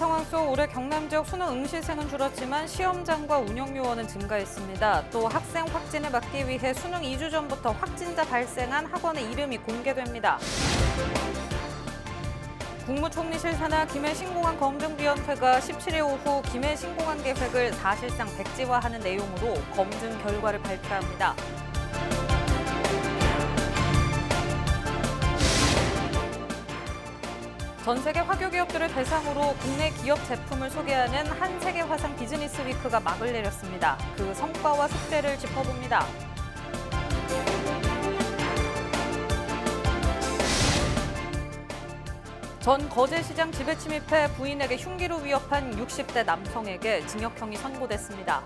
상황 속 올해 경남 지역 수능 응시생은 줄었지만 시험장과 운영 요원은 증가했습니다. 또 학생 확진을 막기 위해 수능 2주 전부터 확진자 발생한 학원의 이름이 공개됩니다. 국무총리실 산하 김해 신공항 검증위원회가 17일 오후 김해 신공항 계획을 사실상 백지화하는 내용으로 검증 결과를 발표합니다. 전 세계 화교 기업들을 대상으로 국내 기업 제품을 소개하는 한 세계 화상 비즈니스 위크가 막을 내렸습니다. 그 성과와 숙제를 짚어봅니다. 전 거제시장 집에 침입해 부인에게 흉기로 위협한 60대 남성에게 징역형이 선고됐습니다.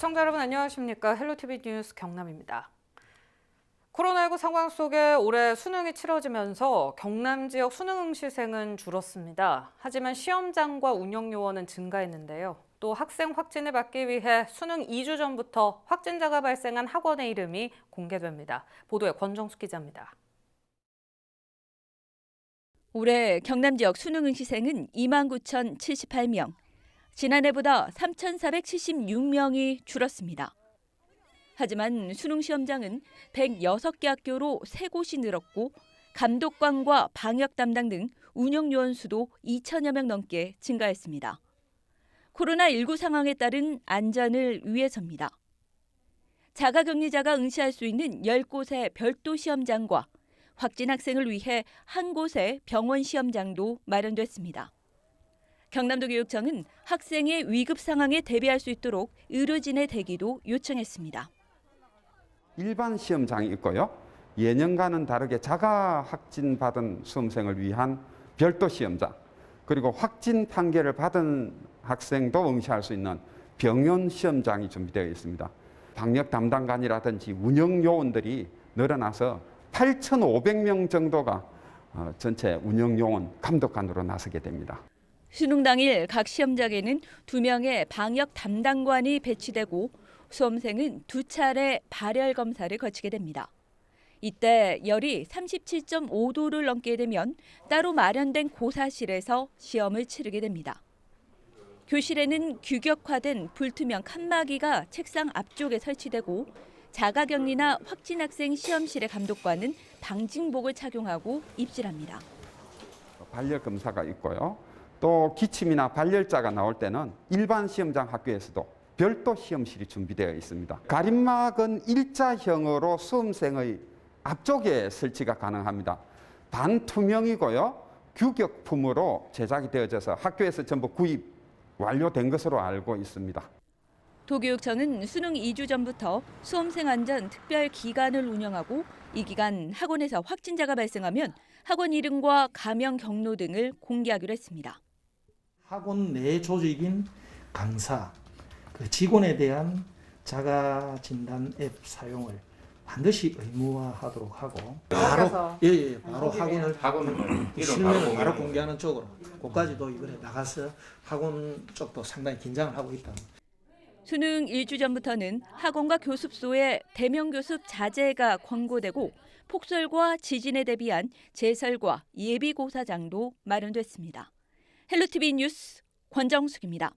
시청자 여러분 안녕하십니까? 헬로티비 뉴스 경남입니다. 코로나19 상황 속에 올해 수능이 치러지면서 경남 지역 수능 응시생은 줄었습니다. 하지만 시험장과 운영 요원은 증가했는데요. 또 학생 확진을 막기 위해 수능 2주 전부터 확진자가 발생한 학원의 이름이 공개됩니다. 보도에 권정숙 기자입니다. 올해 경남 지역 수능 응시생은 29,078명, 지난해보다 3,476명이 줄었습니다. 하지만 수능 시험장은 106개 학교로 3곳이 늘었고 감독관과 방역 담당 등 운영 요원 수도 2천여 명 넘게 증가했습니다. 코로나19 상황에 따른 안전을 위해서입니다. 자가격리자가 응시할 수 있는 10곳의 별도 시험장과 확진 학생을 위해 한 곳의 병원 시험장도 마련됐습니다. 경남도 교육청은 학생의 위급 상황에 대비할 수 있도록 의료진의 대기도 요청했습니다. 일반 시험장이 있고요. 예년과는 다르게 자가 확진 받은 수험생을 위한 별도 시험장, 그리고 확진 판결을 받은 학생도 응시할 수 있는 병원 시험장이 준비되어 있습니다. 방역 담당관이라든지 운영 요원들이 늘어나서 8,500명 정도가 어, 전체 운영 요원 감독관으로 나서게 됩니다. 수능 당일 각 시험장에는 두 명의 방역 담당관이 배치되고 수험생은 두 차례 발열 검사를 거치게 됩니다. 이때 열이 37.5도를 넘게 되면 따로 마련된 고사실에서 시험을 치르게 됩니다. 교실에는 규격화된 불투명 칸막이가 책상 앞쪽에 설치되고 자가격리나 확진 학생 시험실의 감독관은 방진복을 착용하고 입실합니다. 발열 검사가 있고요. 또 기침이나 발열자가 나올 때는 일반 시험장 학교에서도 별도 시험실이 준비되어 있습니다. 가림막은 일자형으로 수험생의 앞쪽에 설치가 가능합니다. 반투명이고요. 규격품으로 제작이 되어져서 학교에서 전부 구입 완료된 것으로 알고 있습니다. 도교육청은 수능 2주 전부터 수험생 안전 특별 기간을 운영하고 이 기간 학원에서 확진자가 발생하면 학원 이름과 가명 경로 등을 공개하기로 했습니다. 학원 내 조직인 강사, 그 직원에 대한 자가 진단 앱 사용을 반드시 의무화하도록 하고. 바로 예예 바로 학원을 학원을 실명을 바로 공개하는 쪽으로. 그까지도 이번에 나가서 학원 쪽도 상당히 긴장을 하고 있다. 수능 1주 전부터는 학원과 교습소에 대명 교습 자재가 권고되고 폭설과 지진에 대비한 제설과 예비 고사장도 마련됐습니다. 헬로티비 뉴스 권정숙입니다.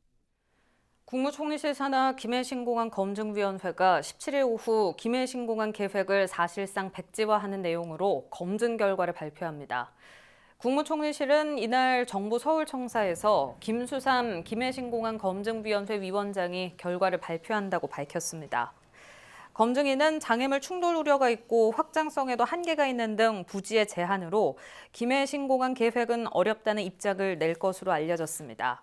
국무총리실 산하 김해신공항 검증위원회가 17일 오후 김해신공항 계획을 사실상 백지화하는 내용으로 검증 결과를 발표합니다. 국무총리실은 이날 정부 서울청사에서 김수삼 김해신공항 검증위원회 위원장이 결과를 발표한다고 밝혔습니다. 검증위는 장애물 충돌 우려가 있고 확장성에도 한계가 있는 등 부지의 제한으로 김해 신공항 계획은 어렵다는 입장을 낼 것으로 알려졌습니다.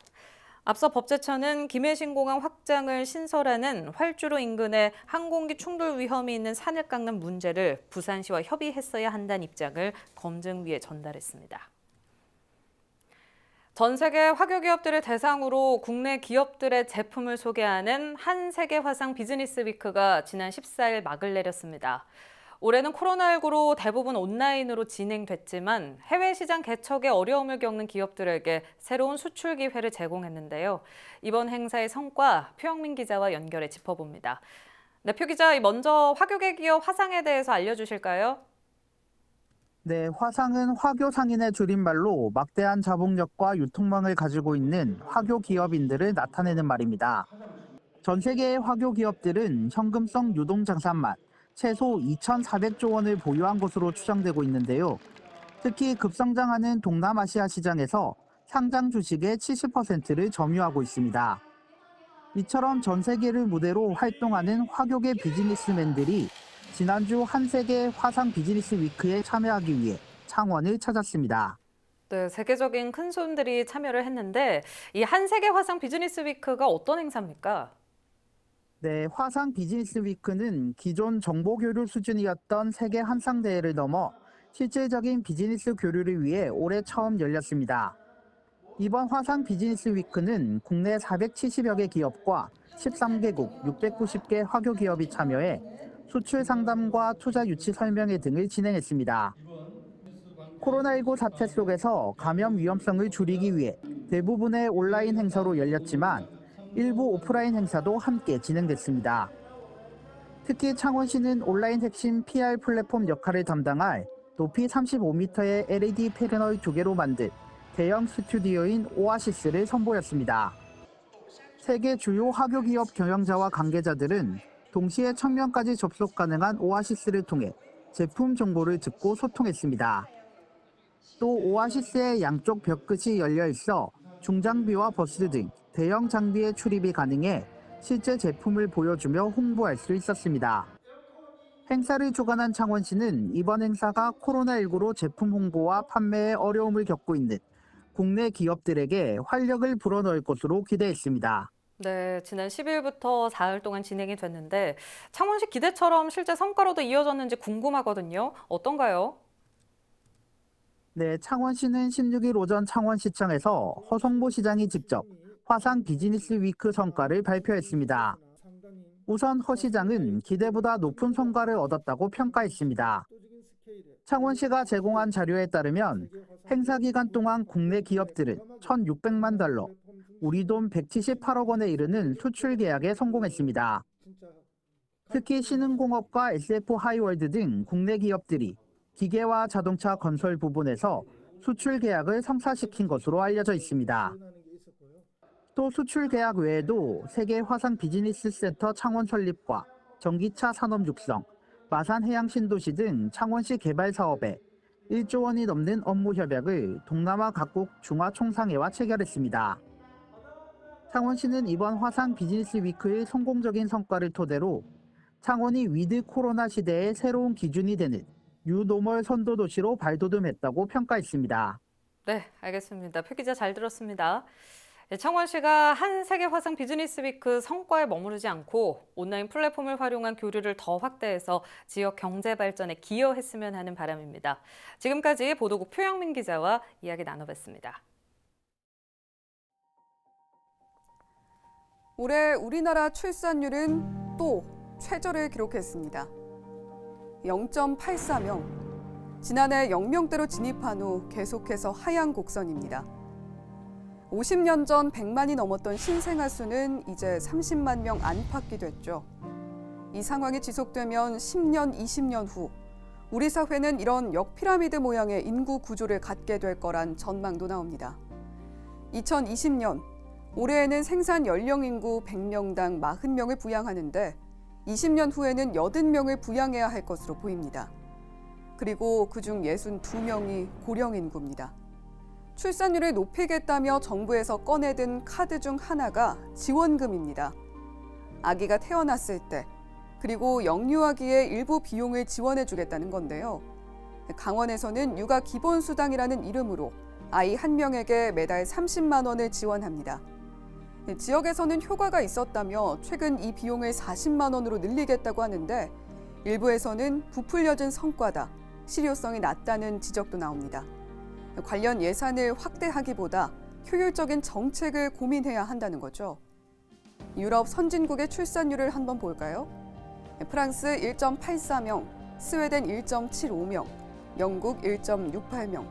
앞서 법제처는 김해신공항 확장을 신설하는 활주로 인근에 항공기 충돌 위험이 있는 산을 깎는 문제를 부산시와 협의했어야 한다는 입장을 검증위에 전달했습니다. 전 세계 화교 기업들을 대상으로 국내 기업들의 제품을 소개하는 한 세계 화상 비즈니스 위크가 지난 14일 막을 내렸습니다. 올해는 코로나19로 대부분 온라인으로 진행됐지만 해외 시장 개척에 어려움을 겪는 기업들에게 새로운 수출 기회를 제공했는데요. 이번 행사의 성과 표영민 기자와 연결해 짚어봅니다. 네, 표 기자, 먼저 화교계 기업 화상에 대해서 알려주실까요? 네, 화상은 화교 상인의 줄임말로 막대한 자본력과 유통망을 가지고 있는 화교 기업인들을 나타내는 말입니다. 전 세계의 화교 기업들은 현금성 유동 자산만 최소 2,400조 원을 보유한 것으로 추정되고 있는데요. 특히 급성장하는 동남아시아 시장에서 상장 주식의 70%를 점유하고 있습니다. 이처럼 전 세계를 무대로 활동하는 화교계 비즈니스맨들이 지난주 한세계 화상 비즈니스 위크에 참여하기 위해 창원을 찾았습니다. 네, 세계적인 큰 손들이 참여를 했는데 이 한세계 화상 비즈니스 위크가 어떤 행사입니까? 네, 화상 비즈니스 위크는 기존 정보 교류 수준이었던 세계 한상 대회를 넘어 실질적인 비즈니스 교류를 위해 올해 처음 열렸습니다. 이번 화상 비즈니스 위크는 국내 470여 개 기업과 13개국 690개 화교 기업이 참여해 수출 상담과 투자 유치 설명회 등을 진행했습니다. 코로나19 사태 속에서 감염 위험성을 줄이기 위해 대부분의 온라인 행사로 열렸지만 일부 오프라인 행사도 함께 진행됐습니다. 특히 창원시는 온라인 핵심 PR 플랫폼 역할을 담당할 높이 35m의 LED 패널 두 개로 만든 대형 스튜디오인 오아시스를 선보였습니다. 세계 주요 화교 기업 경영자와 관계자들은 동시에 청년까지 접속 가능한 오아시스를 통해 제품 정보를 듣고 소통했습니다. 또 오아시스의 양쪽 벽 끝이 열려 있어 중장비와 버스 등 대형 장비의 출입이 가능해 실제 제품을 보여주며 홍보할 수 있었습니다. 행사를 주관한 창원시는 이번 행사가 코로나19로 제품 홍보와 판매에 어려움을 겪고 있는 국내 기업들에게 활력을 불어넣을 것으로 기대했습니다. 네, 지난 10일부터 사흘 동안 진행이 됐는데 창원시 기대처럼 실제 성과로도 이어졌는지 궁금하거든요. 어떤가요? 네, 창원시는 16일 오전 창원시청에서 허성보 시장이 직접 화상 비즈니스 위크 성과를 발표했습니다. 우선 허 시장은 기대보다 높은 성과를 얻었다고 평가했습니다. 창원시가 제공한 자료에 따르면 행사 기간 동안 국내 기업들은 1,600만 달러, 우리 돈 178억 원에 이르는 수출 계약에 성공했습니다. 특히 신흥공업과 SF 하이월드 등 국내 기업들이 기계와 자동차 건설 부분에서 수출 계약을 성사시킨 것으로 알려져 있습니다. 또 수출 계약 외에도 세계 화상 비즈니스 센터 창원 설립과 전기차 산업 육성, 마산 해양 신도시 등 창원시 개발 사업에 1조 원이 넘는 업무 협약을 동남아 각국 중화 총상회와 체결했습니다. 창원시는 이번 화상 비즈니스 위크의 성공적인 성과를 토대로 창원이 위드 코로나 시대의 새로운 기준이 되는 뉴노멀 선도 도시로 발돋움했다고 평가했습니다. 네, 알겠습니다. 표 기자 잘 들었습니다. 네, 창원시가 한 세계 화상 비즈니스 위크 성과에 머무르지 않고 온라인 플랫폼을 활용한 교류를 더 확대해서 지역 경제 발전에 기여했으면 하는 바람입니다. 지금까지 보도국 표영민 기자와 이야기 나눠봤습니다. 올해 우리나라 출산율은 또 최저를 기록했습니다. 0.84명. 지난해 0명대로 진입한 후 계속해서 하향 곡선입니다. 50년 전 100만이 넘었던 신생아 수는 이제 30만 명 안팎이 됐죠. 이 상황이 지속되면 10년, 20년 후 우리 사회는 이런 역피라미드 모양의 인구 구조를 갖게 될 거란 전망도 나옵니다. 2020년 올해에는 생산 연령 인구 100명당 40명을 부양하는데 20년 후에는 80명을 부양해야 할 것으로 보입니다. 그리고 그중 62명이 고령 인구입니다. 출산율을 높이겠다며 정부에서 꺼내든 카드 중 하나가 지원금입니다. 아기가 태어났을 때 그리고 영유아기의 일부 비용을 지원해 주겠다는 건데요. 강원에서는 육아 기본 수당이라는 이름으로 아이 한 명에게 매달 30만 원을 지원합니다. 지역에서는 효과가 있었다며 최근 이 비용을 40만 원으로 늘리겠다고 하는데 일부에서는 부풀려진 성과다, 실효성이 낮다는 지적도 나옵니다. 관련 예산을 확대하기보다 효율적인 정책을 고민해야 한다는 거죠. 유럽 선진국의 출산율을 한번 볼까요? 프랑스 1.84명, 스웨덴 1.75명, 영국 1.68명.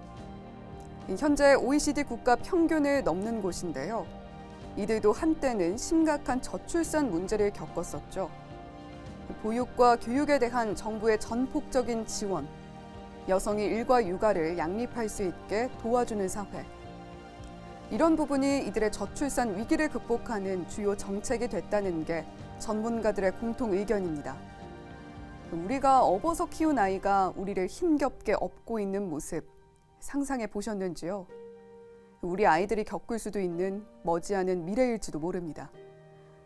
현재 OECD 국가 평균을 넘는 곳인데요. 이들도 한때는 심각한 저출산 문제를 겪었었죠. 보육과 교육에 대한 정부의 전폭적인 지원, 여성이 일과 육아를 양립할 수 있게 도와주는 사회. 이런 부분이 이들의 저출산 위기를 극복하는 주요 정책이 됐다는 게 전문가들의 공통 의견입니다. 우리가 업어서 키운 아이가 우리를 힘겹게 업고 있는 모습 상상해 보셨는지요? 우리 아이들이 겪을 수도 있는 머지않은 미래일지도 모릅니다.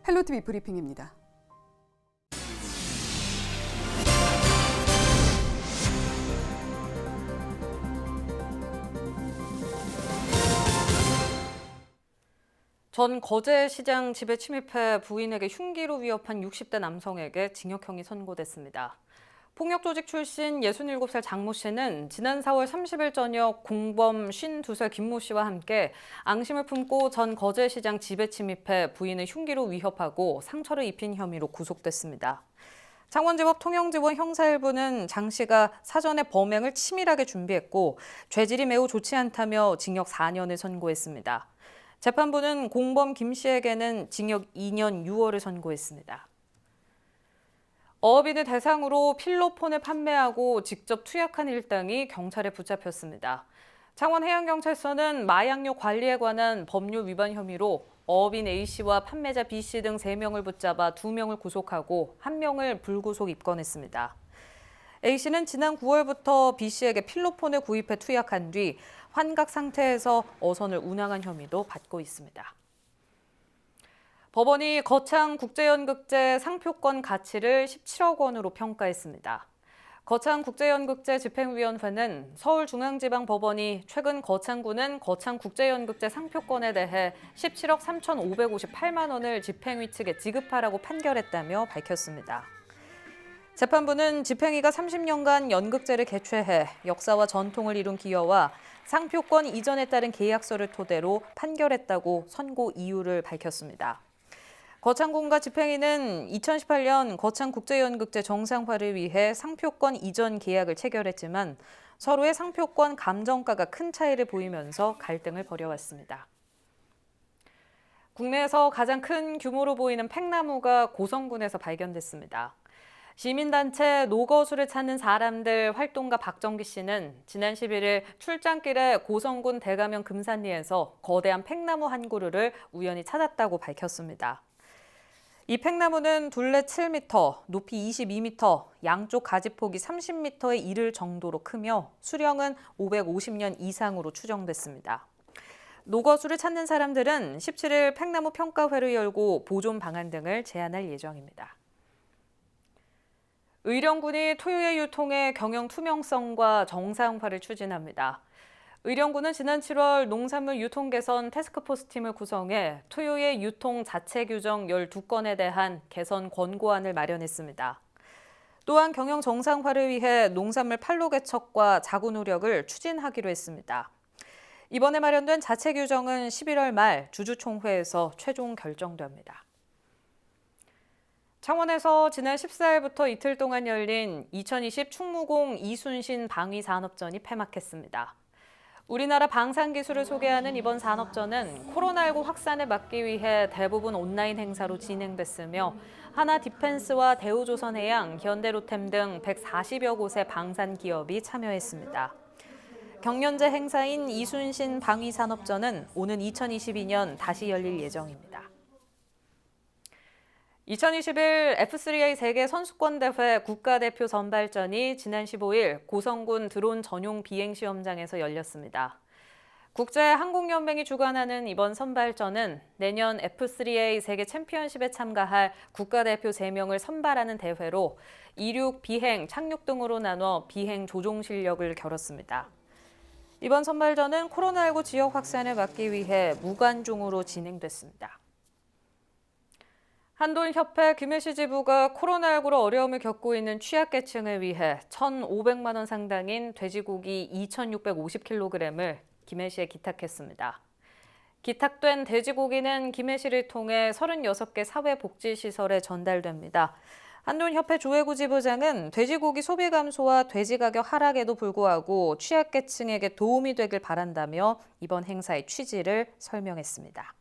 헬로티비 브리핑입니다. 전 거제 시장 집에 침입해 부인에게 흉기로 위협한 60대 남성에게 징역형이 선고됐습니다. 폭력 조직 출신 67살 장모 씨는 지난 4월 30일 저녁 공범 52살 김모 씨와 함께 앙심을 품고 전 거제시장 집에 침입해 부인을 흉기로 위협하고 상처를 입힌 혐의로 구속됐습니다. 창원지법 통영지원 형사 1부는 장 씨가 사전에 범행을 치밀하게 준비했고 죄질이 매우 좋지 않다며 징역 4년을 선고했습니다. 재판부는 공범 김 씨에게는 징역 2년 6월을 선고했습니다. 어업인을 대상으로 필로폰을 판매하고 직접 투약한 일당이 경찰에 붙잡혔습니다. 창원해양경찰서는 마약류 관리에 관한 법률 위반 혐의로 어업인 A씨와 판매자 B씨 등 3명을 붙잡아 2명을 구속하고 1명을 불구속 입건했습니다. A씨는 지난 9월부터 B씨에게 필로폰을 구입해 투약한 뒤 환각 상태에서 어선을 운항한 혐의도 받고 있습니다. 법원이 거창 국제연극제 상표권 가치를 17억 원으로 평가했습니다. 거창 국제연극제 집행위원회는 서울중앙지방법원이 최근 거창구는 거창 국제연극제 상표권에 대해 17억 3,558만 원을 집행위 측에 지급하라고 판결했다며 밝혔습니다. 재판부는 집행위가 30년간 연극제를 개최해 역사와 전통을 이룬 기여와 상표권 이전에 따른 계약서를 토대로 판결했다고 선고 이유를 밝혔습니다. 거창군과 집행위는 2018년 거창국제연극제 정상화를 위해 상표권 이전 계약을 체결했지만 서로의 상표권 감정가가 큰 차이를 보이면서 갈등을 벌여왔습니다. 국내에서 가장 큰 규모로 보이는 팽나무가 고성군에서 발견됐습니다. 시민단체 노거수를 찾는 사람들 활동가 박정기 씨는 지난 11일 출장길에 고성군 대가면 금산리에서 거대한 팽나무 한 그루를 우연히 찾았다고 밝혔습니다. 이 팽나무는 둘레 7m, 높이 22m, 양쪽 가지폭이 30m에 이를 정도로 크며 수령은 550년 이상으로 추정됐습니다. 노거수를 찾는 사람들은 17일 팽나무 평가회를 열고 보존 방안 등을 제안할 예정입니다. 의령군이 토요의 유통의 경영 투명성과 정상화를 추진합니다. 의령군은 지난 7월 농산물 유통 개선 태스크포스 팀을 구성해 토요의 유통 자체 규정 12건에 대한 개선 권고안을 마련했습니다. 또한 경영 정상화를 위해 농산물 판로 개척과 자구 노력을 추진하기로 했습니다. 이번에 마련된 자체 규정은 11월 말 주주총회에서 최종 결정됩니다. 창원에서 지난 14일부터 이틀 동안 열린 2020 충무공 이순신 방위산업전이 폐막했습니다. 우리나라 방산 기술을 소개하는 이번 산업전은 코로나19 확산을 막기 위해 대부분 온라인 행사로 진행됐으며 하나 디펜스와 대우조선해양, 현대로템 등 140여 곳의 방산 기업이 참여했습니다. 경연제 행사인 이순신 방위산업전은 오는 2022년 다시 열릴 예정입니다. 2021 F3A 세계 선수권 대회 국가대표 선발전이 지난 15일 고성군 드론 전용 비행 시험장에서 열렸습니다. 국제 항공연맹이 주관하는 이번 선발전은 내년 F3A 세계 챔피언십에 참가할 국가대표 3명을 선발하는 대회로 이륙, 비행, 착륙 등으로 나눠 비행 조종 실력을 겨뤘습니다. 이번 선발전은 코로나19 지역 확산을 막기 위해 무관중으로 진행됐습니다. 한돈협회 김해시 지부가 코로나19로 어려움을 겪고 있는 취약계층을 위해 1,500만 원 상당인 돼지고기 2,650kg을 김해시에 기탁했습니다. 기탁된 돼지고기는 김해시를 통해 36개 사회복지시설에 전달됩니다. 한돈협회 조혜구 지부장은 돼지고기 소비 감소와 돼지 가격 하락에도 불구하고 취약계층에게 도움이 되길 바란다며 이번 행사의 취지를 설명했습니다.